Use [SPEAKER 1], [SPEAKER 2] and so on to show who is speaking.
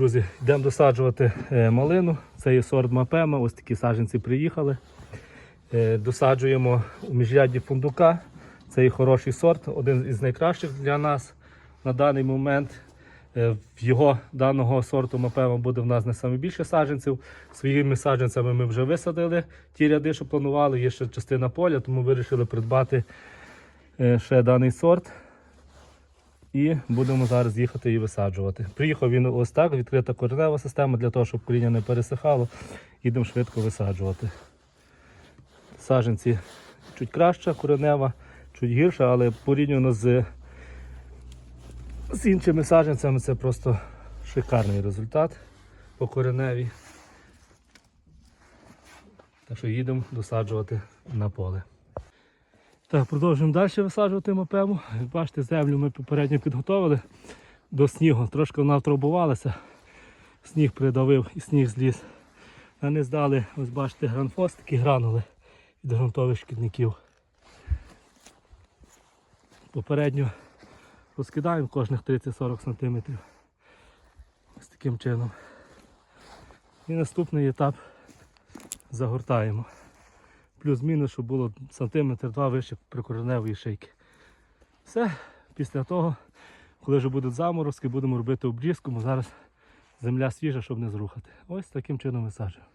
[SPEAKER 1] Друзі, йдемо досаджувати е, малину. Це є сорт Мапема. Ось такі саджанці приїхали. Е, Досаджуємо у міжрядді фундука. Це є хороший сорт, один із найкращих для нас на даний момент. Е, В його даного сорту Мапема буде в нас не найбільше саджанців. Своїми саджанцями ми вже висадили ті ряди, що планували. Є ще частина поля, тому вирішили придбати ще даний сорт. І будемо зараз їхати і висаджувати. Приїхав він ось так, відкрита коренева система для того, щоб коріння не пересихало. Їдемо швидко висаджувати. Саджанці чуть краща коренева, чуть гірша, але порівняно з, з іншими саджанцями це просто шикарний результат по кореневій. Так що їдемо досаджувати на поле. Так, продовжуємо далі висаджувати мапему. Бачите, землю ми попередньо підготовили до снігу. Трошки вона втрамбувалася. Сніг придавив і сніг зліз. Не здали, ось бачите, гранфос, такі гранули від ґрунтових шкідників. Попередньо розкидаємо кожних 30-40 см. Ось таким чином. І наступний етап загортаємо плюс-мінус, щоб було сантиметр два вище прикореневої шийки. Все, після того, коли вже будуть заморозки, будемо робити обрізку, бо зараз земля свіжа, щоб не зрухати. Ось таким чином висаджуємо.